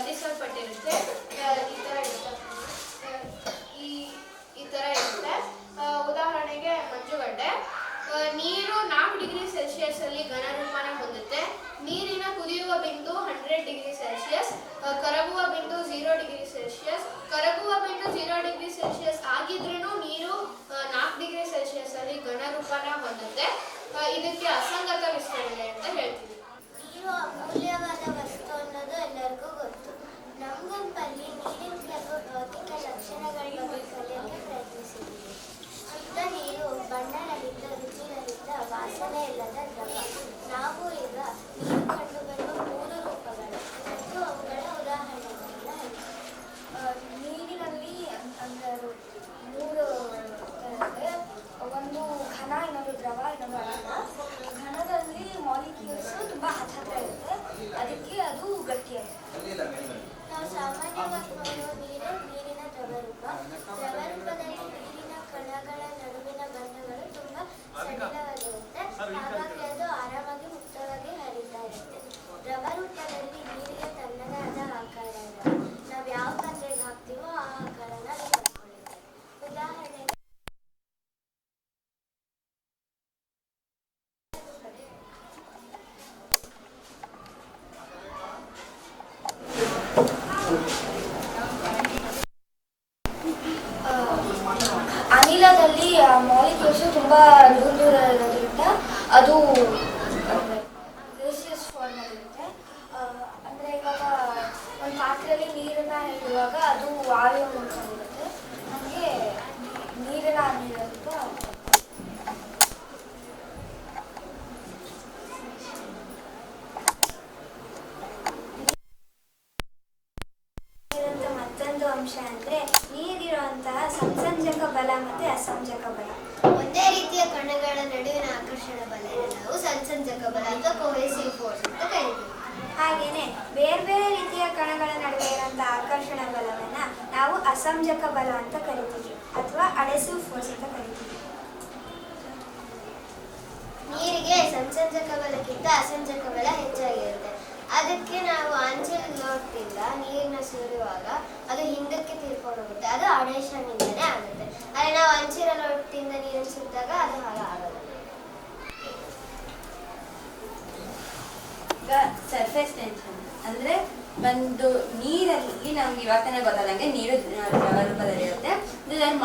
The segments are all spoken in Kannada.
ಬಂಧಿಸಲ್ಪಟ್ಟಿರುತ್ತೆ ಈ ಥರ ಈ ಈ ಥರ ಇರುತ್ತೆ. ಉದಾಹರಣೆಗೆ ಮಂಜುಗಡ್ಡೆ. ನೀರು ನಾಲ್ಕು ಡಿಗ್ರಿ ಸೆಲ್ಸಿಯಸ್ ಅಲ್ಲಿ ಘನರೂಪನ ಹೊಂದುತ್ತೆ. ನೀರಿನ ಕುದಿಯುವ ಬಿಂದು ಹಂಡ್ರೆಡ್ ಡಿಗ್ರಿ ಸೆಲ್ಸಿಯಸ್ ಕರಗುವ ಬಿಂದು ಝೀರೋ ಡಿಗ್ರಿ ಸೆಲ್ಸಿಯಸ್ ಕರಗುವ ಬಿಂದು ಜೀರೋ ಡಿಗ್ರಿ ಸೆಲ್ಸಿಯಸ್ ಆಗಿದ್ರೂ ನೀರು ನಾಲ್ಕು ಡಿಗ್ರಿ ಸೆಲ್ಸಿಯಸ್ ಅಲ್ಲಿ ಘನರೂಪನ ಹೊಂದುತ್ತೆ. ಇದಕ್ಕೆ ಅಸಂಗತ ವಿಸ್ತರಣೆ ಅದು ಆವಿಯ ಮೂಲಕ ಇರುತ್ತೆ ನಮಗೆ ನೀರಿನ ಅನಿಲ ಇರುವಂಥ ಮತ್ತೊಂದು ಅಂಶ ಅಂದರೆ ನೀರಿರುವಂತಹ ಸಂಸಂಜಕ ಬಲ ಮತ್ತು ಅಸಂಜಕ ಬಲ ಒಂದೇ ರೀತಿಯ ಕಣಗಳ ನಡುವಿನ ಆಕರ್ಷಣ ಬಲನ ನಾವು ಸಂಸಂಜಕ ಬಲ ಅಥವಾ ಕೋಹೆಸಿವ್ ಫೋರ್ಸ್ ಅಂತ ಕರಿತೀವಿ ಹಾಗೇನೆ ಬೇರೆ ಬೇರೆ ರೀತಿಯ ಕಣಗಳ ನಡುವೆ ಇರುವಂತಹ ಆಕರ್ಷಣ ಬಲವನ್ನ ನಾವು ಅಸಂಜಕ ಬಲ ಅಂತ ಕರಿತೀವಿ, ಅಥವಾ ಅಡೆಸಿವ್ ಫೋರ್ಸ್ ಅಂತ ಕರಿತೀವಿ. ನೀರಿಗೆ ಸಂಸಂಜಕ ಬಲಕ್ಕಿಂತ ಅಸಂಜಕ ಬಲ ಹೆಚ್ಚಾಗಿರುತ್ತೆ. ಅದಕ್ಕೆ ನಾವು ಅಂಚಲ್ ಲೋಟದಿಂದ ನೀರನ್ನ ಸುರಿಯುವಾಗ ಅದು ಹಿಂದಕ್ಕೆ ತೀರ್ಕೊಂಡು ಹೋಗುತ್ತೆ, ಅದು ಅಡೇಶನಿಂದನೇ ಆಗುತ್ತೆ. ಆದರೆ ನಾವು ಅಂಚಿನ ಲೋಟದಿಂದ ನೀರನ್ನು ಸುರಿದಾಗ ಅದು ಹಾಗೆ ಆಗಲ್ಲ ಸರ್ಫೇಸ್ ಟೆನ್ಷನ್ ಅಂದ್ರೆ ಒಂದು ನೀರಲ್ಲಿ ನಮ್ಗೆ ಇವಾಗ ತಾನೇ ಗೊತ್ತಾದಂಗೆ ನೀರು ರೂಪದಲ್ಲಿ ಇರುತ್ತೆ.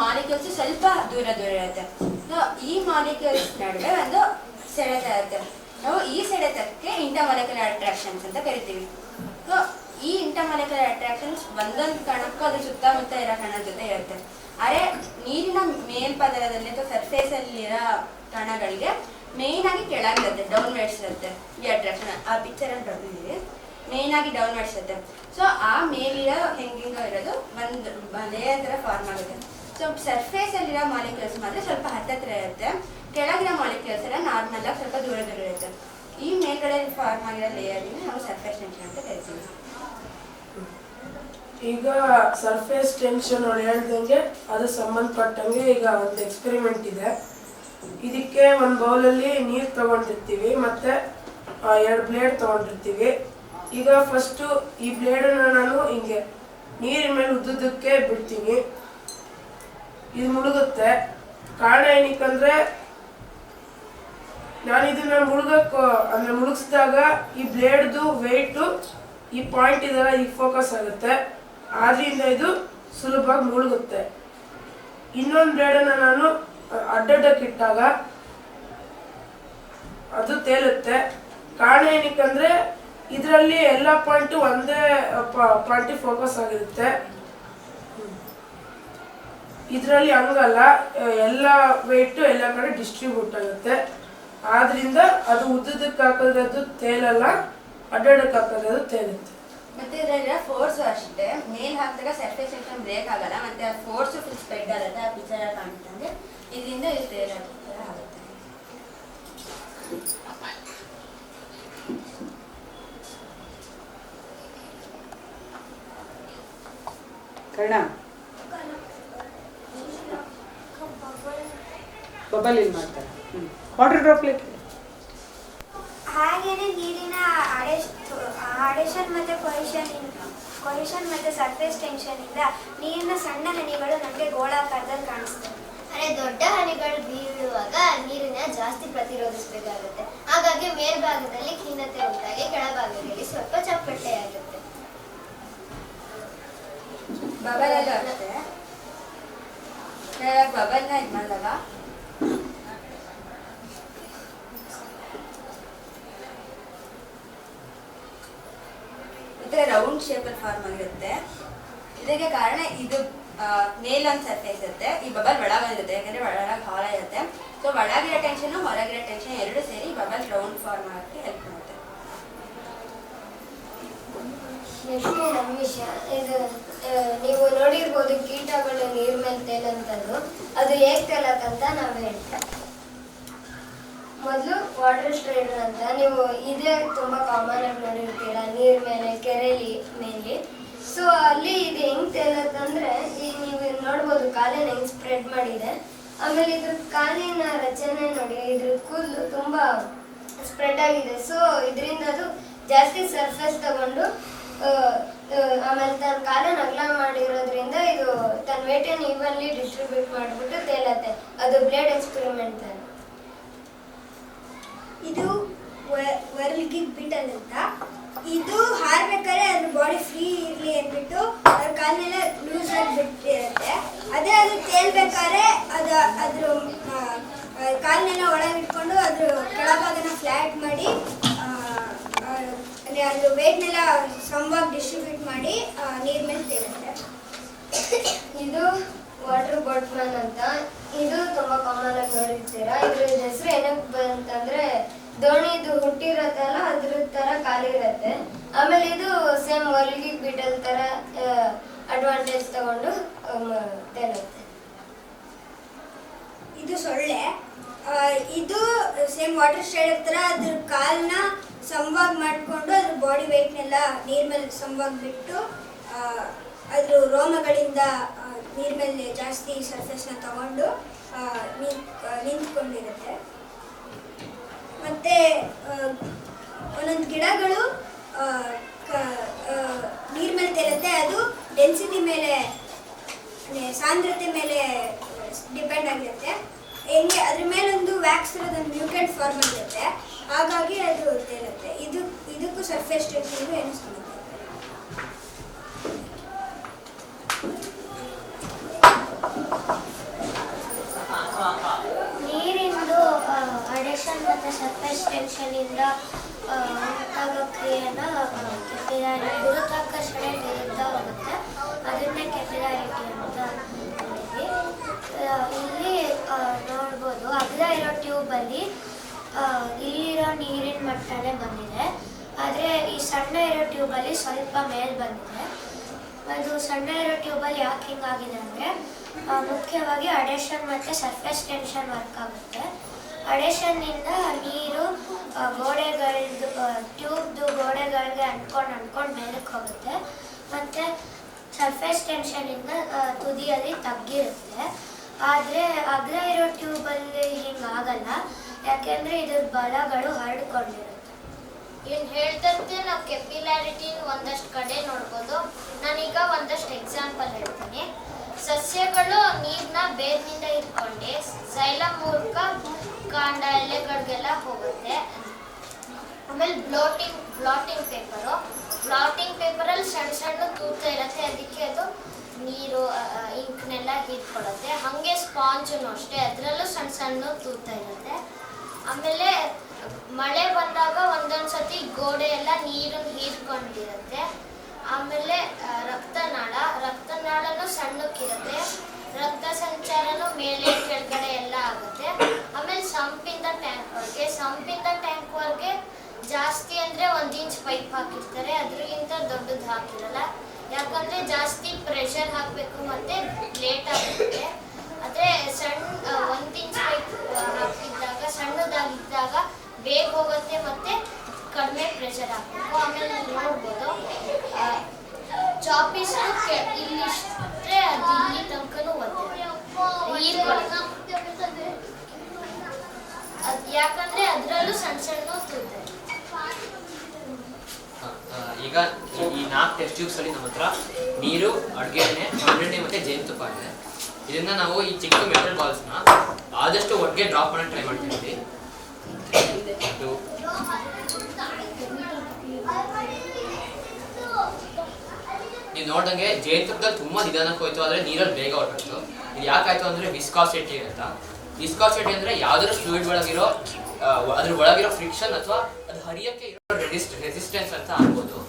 ಮಾಲಿಕ್ಯೂಲ್ಸ್ ಸ್ವಲ್ಪ ದೂರ ದೂರ ಇರುತ್ತೆ. ಸೊ ಈ ಮಾಲಿಕ್ಯೂಲ್ಸ್ ನಡುವೆ ಒಂದು ಸೆಳೆತ ಇರುತ್ತೆ. ನಾವು ಈ ಸೆಳೆತಕ್ಕೆ ಇಂಟರ್ಮಾಲಿಕ್ಯುಲರ್ ಅಟ್ರಾಕ್ಷನ್ಸ್ ಅಂತ ಕರಿತೀವಿ. ಸೊ ಈ ಇಂಟರ್ಮಾಲಿಕ್ಯುಲರ್ ಅಟ್ರಾಕ್ಷನ್ಸ್ ಒಂದೊಂದು ಕಣಕ್ಕೂ ಅದ್ರ ಸುತ್ತಮುತ್ತ ಇರೋ ಕಣ ಜೊತೆ ಇರುತ್ತೆ. ಅರೆ, ನೀರಿನ ಮೇಲ್ಪದರದಲ್ಲಿ ಅಥವಾ ಸರ್ಫೇಸ್ ಅಲ್ಲಿರೋ ಕಣಗಳಿಗೆ ಮೇನ್ ಆಗಿ ಕೆಳಗಿರುತ್ತೆ ಡೌನ್ ಇರುತ್ತೆ ಈ ಅಟ್ರಾಕ್ಷನ್ ಆ ಪಿಕ್ಚರ್ ಅಲ್ಲಿ ಬರ್ತಿದ್ದೀವಿ ಮೇಯ್ನ್ ಆಗಿ ಡೌನ್ ಮಾಡಿಸುತ್ತೆ. ಸೊ ಆ ಮೇಲಿರೋ ಹೆಂಗಿಂಗೋ ಇರೋದು ಒಂದು ಲೇಯರ್ ಥರ ಫಾರ್ಮ್ ಆಗುತ್ತೆ. ಸೊ ಸರ್ಫೇಸ್ ಅಲ್ಲಿರೋ ಮಾಲಿಕ್ಯೂಲ್ಸ್ ಮಾತ್ರ ಸ್ವಲ್ಪ ಹತ್ತತ್ರ ಇರುತ್ತೆ. ಕೆಳಗಿನ ಮಾಲಿಕ್ಯೂಲ್ಸ್ ಎಲ್ಲ ನಾರ್ಮಲ್ ಆಗಿ ಸ್ವಲ್ಪ ದೂರ ದೂರ ಇರುತ್ತೆ. ಈ ಮೇಲ್ಗಡೆ ಫಾರ್ಮ್ ಆಗಿರೋ ಲೇಯರ್ ನಾವು ಸರ್ಫೇಸ್ ಟೆನ್ಷನ್ ಅಂತ ಕರಿತೀವಿ. ಈಗ ಸರ್ಫೇಸ್ ಟೆನ್ಷನ್ ಅವ್ರು ಹೇಳ್ದಂಗೆ ಅದು ಸಂಬಂಧಪಟ್ಟಂಗೆ ಈಗ ಒಂದು ಎಕ್ಸ್ಪೆರಿಮೆಂಟ್ ಇದೆ. ಇದಕ್ಕೆ ಒಂದು ಬೌಲಲ್ಲಿ ನೀರು ತಗೊಂಡಿರ್ತೀವಿ, ಮತ್ತೆ ಎರಡು ಬ್ಲೇಡ್ ತಗೊಂಡಿರ್ತೀವಿ. ಈಗ ಫಸ್ಟು ಈ ಬ್ಲೇಡನ್ನ ನಾನು ಹಿಂಗೆ ನೀರಿನ ಮೇಲೆ ಉದ್ದುದಕ್ಕೆ ಬಿಡ್ತೀನಿ. ಇದು ಮುಳುಗುತ್ತೆ. ಕಾರಣ ಏನಕ್ಕಂದ್ರೆ ನಾನು ಇದನ್ನ ಮುಳುಗಕ್ಕೆ ಅಂದ್ರೆ ಮುಳುಗಿಸಿದಾಗ ಈ ಬ್ಲೇಡ್ದು ವೆಯ್ಟು ಈ ಪಾಯಿಂಟ್ ಇದೆಲ್ಲ ಈಗ ಫೋಕಸ್ ಆಗುತ್ತೆ. ಆದ್ರಿಂದ ಇದು ಸುಲಭವಾಗಿ ಮುಳುಗುತ್ತೆ. ಇನ್ನೊಂದು ಬ್ಲೇಡನ್ನು ನಾನು ಅಡ್ಡಡ್ಡಕ್ಕಿಟ್ಟಾಗ ಅದು ತೇಲುತ್ತೆ. ಕಾರಣ ಏನಕ್ಕಂದ್ರೆ ಇದರಲ್ಲಿ ಎಲ್ಲ ಪಾಯಿಂಟು ಒಂದೇ ಪಾಯಿಂಟ್ ಫೋಕಸ್ ಆಗಿರುತ್ತೆ. ಇದರಲ್ಲಿ ಹಂಗಲ್ಲ ಎಲ್ಲ ವೆಯ್ಟು ಎಲ್ಲ ಕಡೆ ಡಿಸ್ಟ್ರಿಬ್ಯೂಟ್ ಆಗುತ್ತೆ. ಆದ್ರಿಂದ ಅದು ಉದ್ದಕ್ಕೆ ಹಾಕಿದ್ರೆ ಅದು ತೇಲಲ್ಲ ಅಡ್ಡಕ್ಕೆ ಹಾಕಿದ್ರೆ ಅದು ತೇಲುತ್ತೆ. ಮತ್ತೆ ಇದರಲ್ಲಿ ಫೋರ್ಸ್ ಅಷ್ಟೇ. ಮೇಲ್ ಹಾಕಿದಾಗ ಸರ್ಫೇಸ್ ಬ್ರೇಕ್ ಆಗಲ್ಲ, ಮತ್ತೆ ಆ ಫೋರ್ಸ್ ಫುಲ್ ಸ್ಪ್ರೆಡ್ ಆಗುತ್ತೆ, ಆ ಪಿಕ್ಚರ್ ಕಾಣುತ್ತೆ. ಇದರಿಂದ ಇದು ತೇಲ್ ಆಗುತ್ತೆ ಕರ್ಣ? ಬಬಲ್ ಇಲ್ಲಿ ಮಾಡ್ತಾರೆ? ವಾಟರ್ ಡ್ರಾಪ್ಲೆಟ್ ಹಾಗೇನೆ ನೀರಿನ ಆಡೇಷನ್ ಮತ್ತೆ ಕೊಹಿಷನ್ ಕೊಹಿಷನ್ ಮತ್ತೆ ಸರ್ಫೇಸ್ ಟೆನ್ಷನ್ ಇಂದ ನೀರಿನ ಸಣ್ಣ ಹನಿಗಳು ನಮಗೆ ಗೋಳಾಕಾರದಲ್ಲಿ ಕಾಣಿಸ್ತವೆ ಅರೆ ದೊಡ್ಡ ಹನಿಗಳು ಬೀಳುವಾಗ ನೀರಿನ ಜಾಸ್ತಿ ಪ್ರತಿರೋಧಿಸಬೇಕಾಗುತ್ತೆ. ಹಾಗಾಗಿ ಮೇಲ್ಭಾಗದಲ್ಲಿ ಖೀನತೆ ಉಂಟಾಗಿ ಕೆಳಭಾಗದಲ್ಲಿ ಸ್ವಲ್ಪ ಚಪ್ಪಟೆ ಆಗುತ್ತೆ ಬಬಲಲ್ಲೂ ಅಷ್ಟೇ. ಇವಾಗ ಬಬಲ್ನ ಇದು ಥರ ರೌಂಡ್ ಶೇಪಲ್ಲಿ ಫಾರ್ಮ್ ಆಗಿರುತ್ತೆ. ಇದಕ್ಕೆ ಕಾರಣ ಇದು ನೇಲ್ ಒಂದು ಸರ್ಫೇಸ್ ಇರುತ್ತೆ. ಈ ಬಬಲ್ ಒಳಗಿರುತ್ತೆ ಯಾಕಂದ್ರೆ ಒಳಗೆ ಹಾಲ ಇರುತ್ತೆ ಸೊ ಒಳಗಿರೋ ಟೆನ್ಷನ್ ಹೊರಗಿರೋ ಟೆನ್ಷನ್ ಎರಡು ಸೇರಿ ಬಬಲ್ ರೌಂಡ್ ಫಾರ್ಮ್ ಆಗೋಕ್ಕೆ ಹೆಲ್ಪ್ ನೆಕ್ಸ್ಟ್ ನಮಿಷ ಇದು ನೀವು ನೋಡಿರ್ಬೋದು ಕೀಟಗಳು ನೀರ್ ಮೇಲೆ ತೇಲಂತದ್ದು ಅದು ಹೇಗೆ ತೇಲತ್ತಂತ ನಾವು ಹೇಳ್ತೇವೆ. ಮೊದಲು ವಾಟರ್ ಸ್ಟ್ರೈಡರ್ ಅಂತ ನೀವು ಇದೇ ತುಂಬ ಕಾಮನ್ ಆಗಿ ನೋಡಿರ್ತೀರ ನೀರ್ ಮೇಲೆ ಕೆರೆಲಿ ಮೇಲೆ. ಸೊ ಅಲ್ಲಿ ಇದು ಹೆಂಗ್ ತೇಲತ್ತಂದ್ರೆ, ಈ ನೀವು ನೋಡ್ಬೋದು ಕಾಲಿನ ಹೆಂಗ್ ಸ್ಪ್ರೆಡ್ ಮಾಡಿದೆ. ಆಮೇಲೆ ಇದ್ರ ಕಾಲಿನ ರಚನೆ ನೋಡಿ, ಇದ್ರ ಕೂದಲು ತುಂಬಾ ಸ್ಪ್ರೆಡ್ ಆಗಿದೆ. ಸೊ ಇದರಿಂದ ಅದು ಜಾಸ್ತಿ ಸರ್ಫೇಸ್ ತಗೊಂಡು ಆಮೇಲೆ ತನ್ನ ಕಾಲನ ಅಗಲ ಮಾಡಿರೋದ್ರಿಂದ ಇದು ತನ್ನ ವೇಟನ್ನು ಈವನ್ಲಿ ಡಿಸ್ಟ್ರಿಬ್ಯೂಟ್ ಮಾಡಿಬಿಟ್ಟು ತೇಲತ್ತೆ. ಅದು ಬ್ಲೇಡ್ ಎಕ್ಸ್ಪೆರಿಮೆಂಟ್ ತಾನೆ ಇದು ವರ್ಲ್ಗಿಗ್ ಬಿಟಲ್ ಅಂತ. ಇದು ಹಾರ್ಬೇಕಾದ್ರೆ ಅದ್ರ ಬಾಡಿ ಫ್ರೀ ಇರಲಿ ಅಂದ್ಬಿಟ್ಟು ಅದ್ರ ಕಾಲನೆಲ್ಲ ಲೂಸ್ ಆಗಿ ಬಿಟ್ಟಿರುತ್ತೆ. ಅದೇ ಅದು ತೇಲ್ಬೇಕಾದ್ರೆ ಅದು ಅದ್ರ ಆ, ಒಳಗಿಟ್ಕೊಂಡು ಅದ್ರ ಕೆಳಭಾಗನ ಫ್ಲ್ಯಾಟ್ ಮಾಡಿ ಅದ್ರ ವೇಟ್ನೆಲ್ಲ ಸಮವಾಗಿ ಡಿಸ್ಟ್ರಿಬ್ಯೂಟ್ ಮಾಡಿ ನೀರ್ ಮೇಲೆ ತೇಲುತ್ತೆ. ಇದು ವಾಟರ್ ಬೋಟ್ಮನ್ ಅಂತ. ಇದು ತುಂಬಾ ಕಾಮನ್ ಆಗಿ ನೋಡಿರ್ತೀರಾ? ಇದ್ರ ಹೆಸರು ಏನಕ್ಕೆ ಬಂತಂದ್ರೆ ದೋಣಿದು ಹುಟ್ಟಿರತ್ತಲ್ಲ ಅದ್ರ ತರ ಕಾಲಿರತ್ತೆ ಆಮೇಲೆ ಇದು ಸೇಮ್ ಹೊಲಿಗೆ ಬಿಟಲ್ ತರ ಅಡ್ವಾಂಟೇಜ್ ತಗೊಂಡು ತೇಲುತ್ತೆ. ಇದು ಸೊಳ್ಳೆ. ಇದು ಸೇಮ್ ವಾಟರ್ ಶೇಡ್ ಹತ್ರ ಅದ್ರ ಕಾಲನ್ನ ಸಮವಾಗಿ ಮಾಡಿಕೊಂಡು ಅದ್ರ ಬಾಡಿ ವೆಯ್ಟ್ನೆಲ್ಲ ನೀರ್ ಮೇಲೆ ಸಂವಾಗ್ ಬಿಟ್ಟು ಅದ್ರ ರೋಮಗಳಿಂದ ನೀರ್ ಮೇಲೆ ಜಾಸ್ತಿ ಸರ್ಫೇಸ್ನ ತಗೊಂಡು ನಿಂತ್ಕೊಂಡಿರುತ್ತೆ. ಮತ್ತೆ ಒಂದೊಂದು ಗಿಡಗಳು ನೀರ್ ಮೇಲೆ ತೇಲುತ್ತೆ ಅದು ಡೆನ್ಸಿಟಿ ಮೇಲೆ ಸಾಂದ್ರತೆ ಮೇಲೆ ಡಿಪೆಂಡ್ ಆಗಿರುತ್ತೆ. ಹೆಂಗೆ, ಅದ್ರ ಮೇಲೊಂದು ವ್ಯಾಕ್ಸ್ ಇರೋದೊಂದು ಮ್ಯೂಟೆಂಟ್ ಫಾರ್ಮ್ ಆಗಿರುತ್ತೆ. ಹಾಗಾಗಿ ಅದು ಇರುತ್ತೆ. ಇದು, ಇದಕ್ಕೂ ಸರ್ಫೇಸ್ ಟೆನ್ಷನ್ ಇಲ್ಲ. ನೀರಿಂದು ಅಡೆಷನ್ ಮತ್ತು ಸರ್ಫೇಸ್ ಟೆನ್ಷನಿಂದ ಉಂಟಾಗೋ ಕ್ರಿಯೆನ ಕೆಪಿಲಾರಿ ಗುರುತ್ವಾಕರ್ಷಣೆ ವಿರುದ್ಧ ಹೋಗುತ್ತೆ. ಅದನ್ನೇ ಕೆಪಿಲಾರಿಟಿ ಅಂತ ಇಲ್ಲಿ ನೋಡ್ಬೋದು. ಅಗ್ಲ ಇರೋ ಟ್ಯೂಬಲ್ಲಿ ಇಲ್ಲಿರೋ ನೀರಿನ ಮಟ್ಟನೇ ಬಂದಿದೆ. ಆದರೆ ಈ ಸಣ್ಣ ಇರೋ ಟ್ಯೂಬಲ್ಲಿ ಸ್ವಲ್ಪ ಮೇಲ್ ಬಂದಿದೆ. ಅದು ಸಣ್ಣ ಇರೋ ಟ್ಯೂಬಲ್ಲಿ ಯಾಕೆ ಹಿಂಗಾಗಿದೆ ಅಂದರೆ ಮುಖ್ಯವಾಗಿ ಅಡೇಷನ್ ಮತ್ತು ಸರ್ಫೇಸ್ ಟೆನ್ಷನ್ ವರ್ಕ್ ಆಗುತ್ತೆ. ಅಡೇಷನ್ನಿಂದ ನೀರು ಗೋಡೆಗಳದ್ದು ಟ್ಯೂಬ್ದು ಗೋಡೆಗಳಿಗೆ ಅಂಟ್ಕೊಂಡು ಅಂಟ್ಕೊಂಡು ಮೇಲಕ್ಕೆ ಹೋಗುತ್ತೆ. ಮತ್ತು ಸರ್ಫೇಸ್ ಟೆನ್ಷನಿಂದ ತುದಿಯಲ್ಲಿ ತಗ್ಗಿರುತ್ತೆ. ಆದರೆ ಅಗ್ಲ ಇರೋ ಟ್ಯೂಬಲ್ಲಿ ಹಿಂಗಾಗಲ್ಲ. ಯಾಕೆಂದರೆ ಇದರ ಬಲಗಳು ಹರಡಿಕೊಂಡಿರುತ್ತೆ. ಇನ್ ಹೇಳ್ದಂತೆ ನಾವು ಕೆಪಿಲಾರಿಟಿ ಒಂದಷ್ಟು ಕಡೆ ನೋಡ್ಬೋದು. ನಾನೀಗ ಒಂದಷ್ಟು ಎಕ್ಸಾಂಪಲ್ ಹೇಳ್ತೀನಿ. ಸಸ್ಯಗಳು ನೀರನ್ನ ಬೇರಿನಿಂದ ಇಟ್ಕೊಂಡೆ ಸೈಲ ಮೂಲಕ ಕಾಂಡ ಎಲೆಗಳಿಗೆಲ್ಲ ಹೋಗುತ್ತೆ. ಆಮೇಲೆ ಬ್ಲೋಟಿಂಗ್ ಬ್ಲಾಟಿಂಗ್ ಪೇಪರು ಬ್ಲಾಟಿಂಗ್ ಪೇಪರಲ್ಲಿ ಸಣ್ಣ ಸಣ್ಣ ತೂತ ಇರುತ್ತೆ, ಅದಕ್ಕೆ ಅದು ನೀರು ಇಂಕ್ನೆಲ್ಲ ಹೀರ್ಕೊಳ್ಳುತ್ತೆ ಹಾಗೆ ಸ್ಪಾಂಜನು ಅಷ್ಟೇ, ಅದರಲ್ಲೂ ಸಣ್ಣ ಸಣ್ಣ ತೂತ ಇರುತ್ತೆ. ಆಮೇಲೆ ಮಳೆ ಬಂದಾಗ ಒಂದೊಂದು ಸತಿ ಗೋಡೆ ಎಲ್ಲ ನೀರು ಹೀರ್ಕೊಂಡಿರುತ್ತೆ. ಆಮೇಲೆ ರಕ್ತನಾಳ. ರಕ್ತನಾಳನು ಸಣ್ಣಕ್ಕಿರುತ್ತೆ. ರಕ್ತ ಸಂಚಾರನು ಮೇಲೆ ಕೆಳಗಡೆ ಎಲ್ಲ ಆಗುತ್ತೆ. ಆಮೇಲೆ ಸಂಪಿಂದ ಟ್ಯಾಂಕ್ವರೆಗೆ ಸಂಪಿಂದ ಟ್ಯಾಂಕ್ವರೆಗೆ ಜಾಸ್ತಿ ಅಂದರೆ ಒಂದು ಇಂಚ್ ಪೈಪ್ ಹಾಕಿರ್ತಾರೆ. ಅದ್ರಿಗಿಂತ ದೊಡ್ಡದು ಹಾಕಿರಲ್ಲ. ಯಾಕಂದರೆ ಜಾಸ್ತಿ ಪ್ರೆಷರ್ ಹಾಕಬೇಕು ಮತ್ತು ಲೇಟ್ ಆಗುತ್ತೆ. ಆದರೆ ಸಣ್ಣ ಒಂದು ಇಂಚ್ ಪೈಪ್ ಹಾಕಿದ್ದಾಗ ಸಣ್ಣದಾಗಿದ್ದಾಗ ಬೇಗ ಹೋಗುತ್ತೆ ಮತ್ತೆ ಕಡಿಮೆ ಪ್ರೆಷರ್ ಹಾಕಬೇಕು ಆಮೇಲೆ ನೋಡ್ಬೋದು ಚಾಪಿಸ್ ಇಲ್ಲಿಷ್ಟೇ ಅದು ಇಲ್ಲಿ ತನಕನೂ ಬರ್ತದೆ ಯಾಕಂದರೆ ಅದರಲ್ಲೂ ಸಣ್ಣ ಸಣ್ಣ ಈಗ ಈ- ನಾಲ್ಕು ಟೆಸ್ಟ್ ಟ್ಯೂಬ್ಸ್ ಅಲ್ಲಿ ನಮ್ಮ ಹತ್ರ ನೀರು ಅಡುಗೆ ಎಣ್ಣೆ ಮತ್ತೆ ಜೇನುತುಪ್ಪ ಇದೆ. ಇದನ್ನ ನಾವು ಈ ಚಿಕ್ಕ ಮೆಟಲ್ ಬಾಲ್ಸ್ನ ಆದಷ್ಟು ಒಟ್ಟಿಗೆ ಡ್ರಾಪ್ ಮಾಡೋ ಟ್ರೈ ಮಾಡ್ತೀವಿ ನೀವು ನೋಡ್ದಂಗೆ ಜೇನುತುಪ್ಪದಲ್ಲಿ ತುಂಬಾ ನಿಧಾನಕ್ಕೆ ಹೋಯ್ತು, ಆದ್ರೆ ನೀರಲ್ಲಿ ಬೇಗ ಹೊರಟು. ಇದು ಯಾಕಾಯ್ತು ಅಂದ್ರೆ ವಿಸ್ಕಾಸಿಟಿ ಅಂತ. ವಿಸ್ಕಾಸಿಟಿ ಅಂದ್ರೆ ಯಾವ್ದಾದ್ರು ಫ್ಲೂಯಿಡ್ ಒಳಗಿರೋ ಅದ್ರ ಒಳಗಿರೋ ಫ್ರಿಕ್ಷನ್ ಅಥವಾ ಅದು ಹರಿಯಕ್ಕೆ ಇರೋ ರೆಸಿಸ್ಟ್ ರೆಸಿಸ್ಟೆನ್ಸ್ ಅಂತ ಅನ್ಬೋದು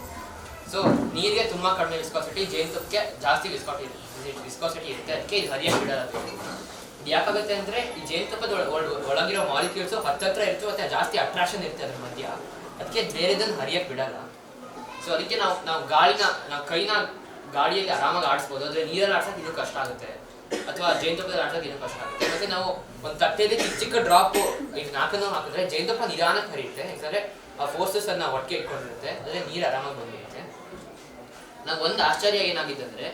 ಸೊ ನೀರಿಗೆ ತುಂಬಾ ಕಡಿಮೆ ವಿಸ್ಕಾಸಿಟಿ ಜೇನುತುಪ್ಪಕ್ಕೆ ಜಾಸ್ತಿ ವಿಸ್ಕಾಸಿಟಿ ವಿಸ್ಕಾಸಿಟಿ ಇರುತ್ತೆ. ಅದಕ್ಕೆ ಇದು ಬಿಡಲ್ಲ ಇದು ಯಾಕಾಗುತ್ತೆ ಅಂದರೆ, ಈ ಜೇನುತುಪ್ಪದ ಒಳ- ಒಳ- ಒಳಗಿರೋ ಮಾಲಿಕ್ಯೂಲ್ಸ್ ಹತ್ತತ್ರ ಇರ್ತವೆ ಮತ್ತೆ ಜಾಸ್ತಿ ಅಟ್ರಾಕ್ಷನ್ ಇರುತ್ತೆ ಅದ್ರ ಮಧ್ಯ. ಅದಕ್ಕೆ ಬೇರೆದನ್ನು ಹರಿಯಕ್ಕೆ ಬಿಡಲ್ಲ. ಸೊ ಅದಕ್ಕೆ ನಾವು ನಾವು ಗಾಳಿನ, ನಾವು ಕೈನ ಗಾಳಿಯಲ್ಲಿ ಆರಾಮಾಗಿ ಆಡಿಸ್ಬೋದು. ಆದರೆ ನೀರಲ್ಲಿ ಆಡ್ಸೋಕೆ ಇದು ಕಷ್ಟ ಆಗುತ್ತೆ. ಅಥವಾ ಜೇನುತುಪ್ಪದಲ್ಲಿ ಆಡ್ಸೋಕೆ ಇದು ಕಷ್ಟ ಆಗುತ್ತೆ. ಮತ್ತೆ ನಾವು ಒಂದು ತಟ್ಟೆಯಲ್ಲಿ ಚಿಕ್ಕ ಚಿಕ್ಕ ಡ್ರಾಪ್ ಇದು ನಾಲ್ಕನ್ನು ಹಾಕಿದ್ರೆ ಜೇನುತುಪ್ಪ ನಿಧಾನಕ್ಕೆ ಹರಿಯುತ್ತೆ. ಯಾಕಂದರೆ ಆ ಫೋರ್ಸಸ್ ಅನ್ನ ಒಟ್ಟಿಗೆ ಇಟ್ಕೊಂಡಿರುತ್ತೆ. ಆದರೆ ನೀರು ಆರಾಮಾಗಿ ಬಂದಿರುತ್ತೆ ನಾವು ಒಂದು ಆಶ್ಚರ್ಯ ನೀರಿಗಿಂತ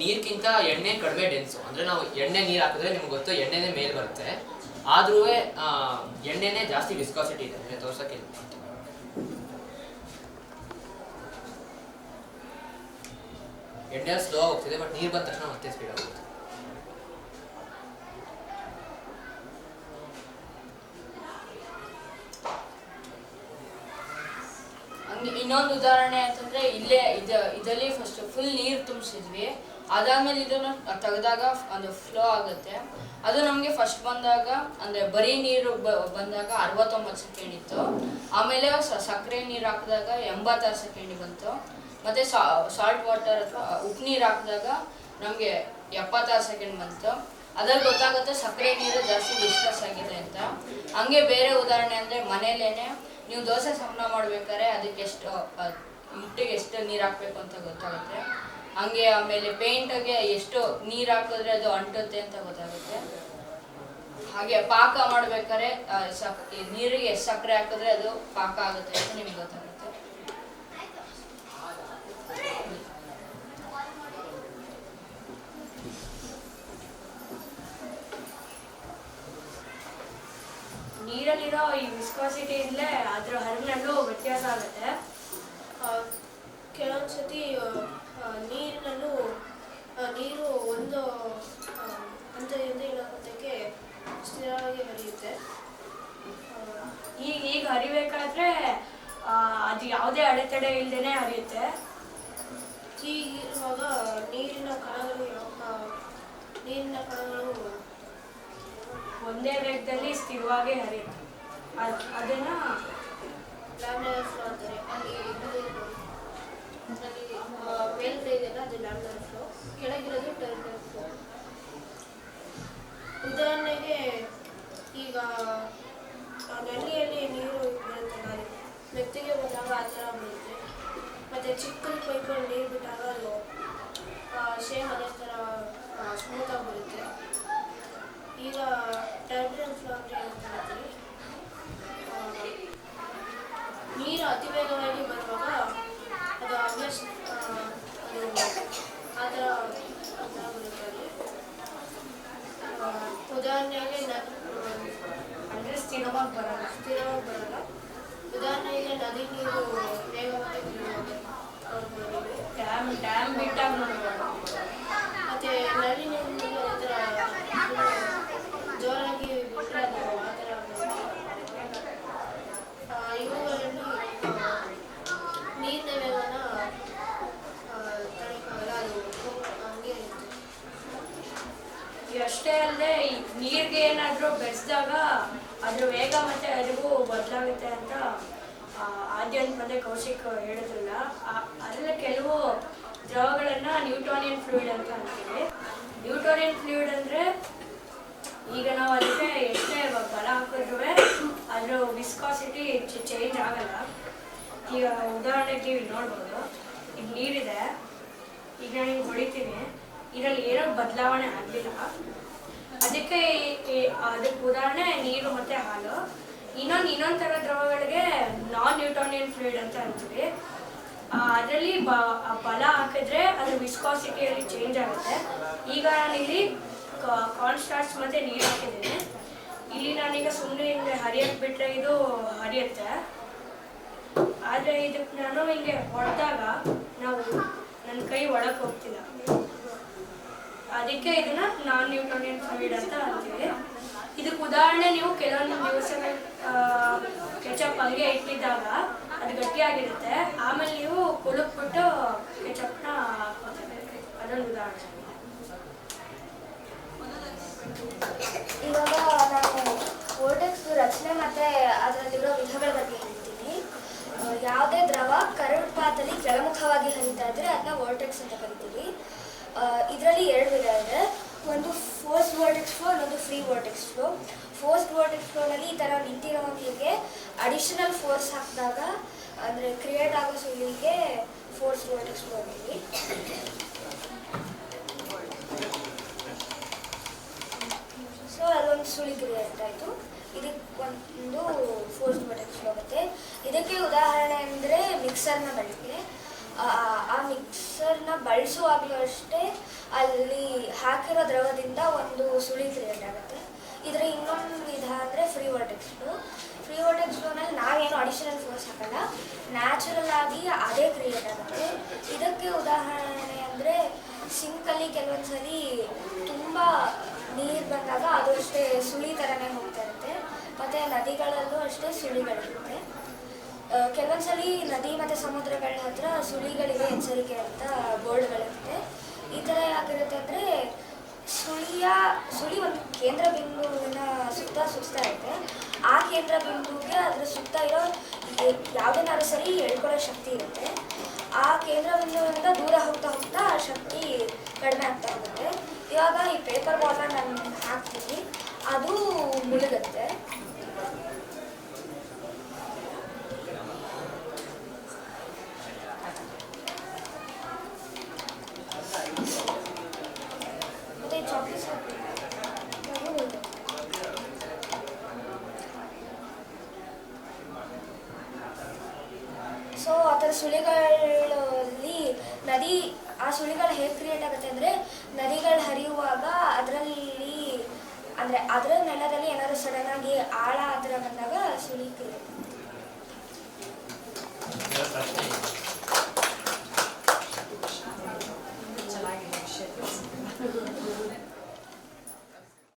ನೀರ್ಗಿಂತ ಎಣ್ಣೆ ಕಡಿಮೆ ಡೆನ್ಸು ಅಂದ್ರೆ ನಾವು ಎಣ್ಣೆ ನೀರು ಹಾಕಿದ್ರೆ ನಿಮ್ಗೆ ಗೊತ್ತು ಎಣ್ಣೆನೇ ಮೇಲೆ ಬರುತ್ತೆ. ಆದ್ರೂ ಎಣ್ಣೆನೇ ಜಾಸ್ತಿ ವಿಸ್ಕಾಸಿಟಿ ಇದೆ. ಅಂದ್ರೆ ತೋರ್ಸಕ್ಕೆ ಎಣ್ಣೆ ಸ್ಲೋ ಆಗ್ತಿದೆ ಬಟ್ ನೀರು ಬಂದ ತಕ್ಷಣ ಮತ್ತೆ ಸ್ಪೀಡ್ ಆಗುತ್ತೆ ಹಂಗೆ ಇನ್ನೊಂದು ಉದಾಹರಣೆ ಅಂತಂದ್ರೆ ಇಲ್ಲೇ ಇದ, ಇದರಲ್ಲಿ ಫಸ್ಟ್ ಫುಲ್ ನೀರು ತುಂಬಿಸಿದ್ವಿ. ಅದಾದ್ಮೇಲೆ ಇದನ್ನ ತೆಗೆದಾಗ ಅದು ಫ್ಲೋ ಆಗುತ್ತೆ. ಅದು ನಮಗೆ ಫಸ್ಟ್ ಬಂದಾಗ, ಅಂದ್ರೆ ಬರೀ ನೀರು ಬಂದಾಗ ಅರವತ್ತೊಂಬತ್ತು ಸೆಕೆಂಡ್ ಇತ್ತು. ಆಮೇಲೆ ಸಕ್ಕರೆ ನೀರು ಹಾಕಿದಾಗ ಎಂಬತ್ತಾರು ಸೆಕೆಂಡ್ ಬಂತು. ಮತ್ತೆ ಸಾಲ್ಟ್ ವಾಟರ್ ಅಥವಾ ಉಪ್ಪು ನೀರು ಹಾಕಿದಾಗ ನಮಗೆ ಎಪ್ಪತ್ತಾರು ಸೆಕೆಂಡ್ ಬಂತು. ಅದ್ರಲ್ಲಿ ಗೊತ್ತಾಗುತ್ತೆ ಸಕ್ಕರೆ ನೀರು ಜಾಸ್ತಿ ಡಿಸ್ಕಸ್ ಆಗಿದೆ ಅಂತ. ಹಂಗೆ ಬೇರೆ ಉದಾಹರಣೆ ಅಂದ್ರೆ ಮನೇಲೇನೆ ನೀವು ದೋಸೆ ಸಮನ ಮಾಡ್ಬೇಕಾದ್ರೆ ಅದಕ್ಕೆ ಎಷ್ಟು ಮುಟ್ಟಿಗೆ ಎಷ್ಟು ನೀರು ಹಾಕ್ಬೇಕು ಅಂತ ಗೊತ್ತಾಗುತ್ತೆ. ಹಂಗೆ ಆಮೇಲೆ ಪೇಂಟ್ಗೆ ಎಷ್ಟು ನೀರು ಹಾಕಿದ್ರೆ ಅದು ಅಂಟುತ್ತೆ ಅಂತ ಗೊತ್ತಾಗುತ್ತೆ. ಹಾಗೆ ಪಾಕ ಮಾಡ್ಬೇಕಾದ್ರೆ ನೀರಿಗೆ ಎಷ್ಟು ಸಕ್ಕರೆ ಹಾಕಿದ್ರೆ ಅದು ಪಾಕ ಆಗುತ್ತೆ ಅಂತ ನಿಮ್ಗೆ ಗೊತ್ತಾಗುತ್ತೆ. ನೀರಲ್ಲಿರೋ ಈ ವಿಸ್ಕಾಸಿಟಿಯಿಂದಲೇ ಅದರ ಹರಿವಿನಲ್ಲೂ ವ್ಯತ್ಯಾಸ ಆಗುತ್ತೆ. ಕೆಲವೊಂದು ಸತಿ ನೀರಿನಲ್ಲೂ ನೀರು ಒಂದು ಹಂತದಿಂದ ಇನ್ನೊಂದು ಹಂತಕ್ಕೆ ಸ್ಥಿರವಾಗಿ ಹರಿಯುತ್ತೆ. ಈಗ ಈಗ ಹರಿಬೇಕಾದ್ರೆ ಅದು ಯಾವುದೇ ಅಡೆತಡೆ ಇಲ್ಲದೇ ಹರಿಯುತ್ತೆ. ಹೀಗಿರುವಾಗ ನೀರಿನ ಕಣಗಳು ನೀರಿನ ಕಣಗಳು ಒಂದೇ ವೇಗದಲ್ಲಿ ಸ್ಥಿರವಾಗಿ ಹರಿಯುತ್ತೆ. ಅದು ಅದನ್ನ ಅದು ಕೆಳಗಿರೋದು ಟರ್ಮಿನಲ್ ಫ್ಲೋ ಉದಾಹರಣೆಗೆ ಈಗ ಆ ನಲ್ಲಿಯಲ್ಲಿ ನೀರು ಬರುತ್ತೆ ಗಾಳಿ ಮೆತ್ತಿಗೆ ಬಂದಾಗ ಆ ಥರ ಬರುತ್ತೆ ಮತ್ತು ಚಿಕ್ಕ ಪೈಪಲ್ಲಿ ನೀರು ಬಿಟ್ಟಾಗ ಅದು ಸೇಮ್ ಅದೇ ಥರ ಸ್ಮೂತಾಗಿ ಬರುತ್ತೆ ಈಗ ಟರ್ಬಿನಲ್ ಫ್ಲೋ ಅಂದರೆ ಏನಂತ ಹೇಳ್ತೀವಿ ಆ, ನೀರು ಅತಿ ವೇಗವಾಗಿ ಬರುವಾಗ ಅದು ಅಭ್ಯಾಸ ಅದು ಆ ಥರ ಆ ಥರ ಬರುತ್ತೆ ಅಲ್ಲಿ ಆ, ಉದಾಹರಣೆಗೆ ನ ಸ್ಥಿರವಾಗಿ ಬರಲ್ಲ ಸ್ಥಿರವಾಗಿ ಬರಲ್ಲ. ಉದಾಹರಣೆಗೆ ನದಿ ನೀರು ವೇಗವಾಗಿ ಡ್ಯಾಮ್ ಡ್ಯಾಮ್ ಬಿಟ್ಟಾಗ ನೋಡ್ಬೋದು ಮತ್ತು ನದಿ ನೀರು ಥರ ಜೋರಾಗಿ ಬಿಟ್ಟರೆ ಅದು ಆ ಥರ ನೀರಿನ ವೇಗನ ತಡೆಯಕ್ಕಾಗಲ್ಲ ಅದು ಹಂಗೆ ಅಷ್ಟೇ ಅಲ್ಲದೆ ನೀರಿಗೆ ಏನಾದರೂ ಬೆರೆಸಿದಾಗ ಅದ್ರ ವೇಗ ಮತ್ತೆ ಅರಿವು ಬದಲಾಗುತ್ತೆ ಅಂತ ಆದ್ಯಂತ ಮತ್ತೆ ಕೌಶಿಕ್ ಹೇಳಿದ್ರಲ್ಲ. ಅದರಲ್ಲಿ ಕೆಲವು ದ್ರವಗಳನ್ನ ನ್ಯೂಟೋನಿಯನ್ ಫ್ಲೂಯಿಡ್ ಅಂತ ಅಂತೀವಿ. ನ್ಯೂಟೋನಿಯನ್ ಫ್ಲೂಯಿಡ್ ಅಂದ್ರೆ ಈಗ ನಾವು ಅದಕ್ಕೆ ಎಷ್ಟೇ ಬಲ ಹಾಕಿದ್ರು ಅದ್ರ ವಿಸ್ಕಾಸಿಟಿ ಚೇಂಜ್ ಆಗಲ್ಲ. ಈಗ ಉದಾಹರಣೆಗೆ ಇಲ್ಲಿ ನೋಡ್ಬೋದು, ಈಗ ನೀರಿದೆ. ಈಗ ನಾನು ಹೊಡಿತೀನಿ. ಇದರಲ್ಲಿ ಏನೋ ಬದಲಾವಣೆ ಆಗಲಿಲ್ಲ. ಅದಕ್ಕೆ ಅದಕ್ಕೆ ಉದಾಹರಣೆ ನೀರು ಮತ್ತೆ ಹಾಲು. ಇನ್ನೊಂದು ಇನ್ನೊಂದು ಥರ ದ್ರವಗಳಿಗೆ ನಾನ್ ನ್ಯೂಟೋನಿಯನ್ ಫ್ಲೂಯಿಡ್ ಅಂತ ಅಂತೀವಿ. ಅದರಲ್ಲಿ ಬಲ ಹಾಕಿದ್ರೆ ಅದು ವಿಸ್ಕಾಸಿಟಿಯಲ್ಲಿ ಚೇಂಜ್ ಆಗುತ್ತೆ. ಈಗ ನಾನಿಲ್ಲಿ ಕಾನ್ಸ್ಟಾರ್ಚ್ ಮತ್ತೆ ನೀರು ಹಾಕಿದ್ದೀನಿ. ಇಲ್ಲಿ ನಾನೀಗ ಸುಮ್ಮನೆ ಹಿಂಗೆ ಹರಿಯಕ್ಕೆ ಬಿಟ್ಟರೆ ಇದು ಹರಿಯುತ್ತೆ. ಆದರೆ ಇದಕ್ಕೆ ನಾನು ಹಿಂಗೆ ಹೊಡೆದಾಗ ನಾವು ನನ್ನ ಕೈ ಒಳಗೆ ಹೋಗ್ತಿಲ್ಲ. ಅದಕ್ಕೆ ಇದನ್ನ ನಾನ್ ನ್ಯೂಟೋನಿಯನ್ ಫ್ಲೂಯಿಡ್ ಅಂತ ಅಂತೀವಿ. ಇದಕ್ಕೆ ಉದಾಹರಣೆ ನೀವು ಕೆಲವೊಂದು ದಿವಸಗಳ ಕೆಚಪ್ ಹಂಗೆ ಇಟ್ಟಿದ್ದಾಗ ಅದು ಗಟ್ಟಿಯಾಗಿರುತ್ತೆ. ಆಮೇಲೆ ನೀವು ಕುಲುಕ್ಬಿಟ್ಟು ಕೆಚಪ್ನ ಹಾಕ್ಕೋತೀವಿ ಅದೊಂದು ಉದಾಹರಣೆ. ಇವಾಗ ನಾನು ವೋರ್ಟೆಕ್ಸ್ ರಚನೆ ಮತ್ತೆ ಅದರಲ್ಲಿರೋ ವಿಧಗಳ ಬಗ್ಗೆ ಹೇಳ್ತೀನಿ. ಯಾವುದೇ ದ್ರವ ಕರಡ್ ಪಾತಲ್ಲಿ ಕೆಳಮುಖವಾಗಿ ಹರಿತಾ ಇದ್ರೆ ಅದನ್ನ ವೋರ್ಟೆಕ್ಸ್ ಅಂತ ಕರಿತೀವಿ. ಇದರಲ್ಲಿ ಎರಡು ವಿಧ ಇದೆ. ಒಂದು ಫೋರ್ಸ್ ವರ್ಟೆಕ್ಸ್ ಫ್ಲೋ ಇನ್ನೊಂದು free vortex flow force vortex ಫ್ಲೋನಲ್ಲಿ ಈ ಥರ ನಿಂತಿರೋನಿಗೆ ಅಡಿಷನಲ್ ಫೋರ್ಸ್ ಹಾಕಿದಾಗ, ಅಂದರೆ ಕ್ರಿಯೇಟ್ ಆಗೋ ಸುಳಿಗೆ ಫೋರ್ಸ್ ವರ್ಟೆಕ್ಸ್ ಫ್ಲೋ ಅಂತೀವಿ. ಸೊ ಅದೊಂದು ಸುಳಿ ಕ್ರಿಯೇಟ್ ಆಯಿತು. ಇದಕ್ಕೆ ಒಂದು ಫೋರ್ಸ್ ವರ್ಟೆಕ್ಸ್ ಫ್ಲೋ ಆಗುತ್ತೆ ಇದಕ್ಕೆ ಉದಾಹರಣೆ ಅಂದರೆ ಮಿಕ್ಸರ್ನ ಬಳಕೆ. ಆ ಮಿಕ್ಸರ್ನ ಬಳಸುವಾಗಲೂ ಅಷ್ಟೇ ಅಲ್ಲಿ ಹಾಕಿರೋ ದ್ರವದಿಂದ ಒಂದು ಸುಳಿ ಕ್ರಿಯೇಟ್ ಆಗುತ್ತೆ. ಇದರ ಇನ್ನೊಂದು ವಿಧ ಅಂದರೆ ಫ್ರೀ ವರ್ಟೆಕ್ಸ್ ಫ್ರೀ ವರ್ಟೆಕ್ಸ್ ಫ್ಲೋನಲ್ಲಿ ನಾವೇನು ಅಡಿಷನಲ್ ಫೋರ್ಸ್ ಹಾಕಲ್ಲ ನ್ಯಾಚುರಲ್ ಆಗಿ ಅದೇ ಕ್ರಿಯೇಟ್ ಆಗುತ್ತೆ. ಇದಕ್ಕೆ ಉದಾಹರಣೆ ಅಂದರೆ ಸಿಂಕಲ್ಲಿ ಕೆಲವೊಂದು ಸಲ ತುಂಬ ನೀರು ಬಂದಾಗ ಅದು ಅಷ್ಟೇ ಸುಳಿ ಥರನೇ ಹೋಗ್ತಾ ಇರುತ್ತೆ. ಮತ್ತು ನದಿಗಳಲ್ಲೂ ಅಷ್ಟೇ ಸುಳಿಗಳಿರುತ್ತೆ ಕೆಲವೊಂದ್ಸರಿ ಕೆಲವೊಂದ್ಸಲಿ ನದಿ ಸಮುದ್ರಗಳ ಹತ್ರ ಸುಳಿಗಳಿಗೆ ಎಚ್ಚರಿಕೆ ಅಂತ ಬೋರ್ಡ್ಗಳಿರುತ್ತೆ. ಈ ಥರ ಯಾಕಿರುತ್ತೆ ಅಂದರೆ ಸುಳಿಯ, ಸುಳಿ ಒಂದು ಕೇಂದ್ರ ಬಿಂದುವಿನ ಸುತ್ತ ಸುಸ್ತಾ ಇರುತ್ತೆ. ಆ ಕೇಂದ್ರ ಬಿಂದುವಿಗೆ ಅದರ ಸುತ್ತ ಇರೋ ಯಾವುದನ್ನಾದ್ರೂ ಸರಿ ಹೇಳ್ಕೊಳ್ಳೋ ಶಕ್ತಿ ಇರುತ್ತೆ. ಆ ಕೇಂದ್ರ ಬಿಂದುವಿನಿಂದ ದೂರ ಹೋಗ್ತಾ ಹೋಗ್ತಾ ಶಕ್ತಿ ಕಡಿಮೆ ಆಗ್ತಾ ಹೋಗುತ್ತೆ. ಇವಾಗ ಈ ಪೇಪರ್ ಬಾಲ್ನ ನಾನು ಹಾಕ್ತೀನಿ. ಅದು ಮುಳುಗುತ್ತೆ ಮತ್ತೆ ಚಾಕ್ಲೇಟ್ಸ್ ಸೊ ಆ ಥರ ಸುಳಿಗಳಲ್ಲಿ ನದಿ, ಆ ಸುಳಿಗಳು ಹೇಗೆ ಕ್ರಿಯೇಟ್ ಆಗುತ್ತೆ ಅಂದರೆ ನದಿಗಳು ಹರಿಯುವಾಗ ಅದರಲ್ಲಿ ಅಂದರೆ ಅದರ ನೆಲದಲ್ಲಿ ಏನಾದರೂ ಸಡನ್ ಆಳ ಆದರೆ ಬಂದಾಗ ಸುಳಿ ಕ್ರಿಯೇಟ್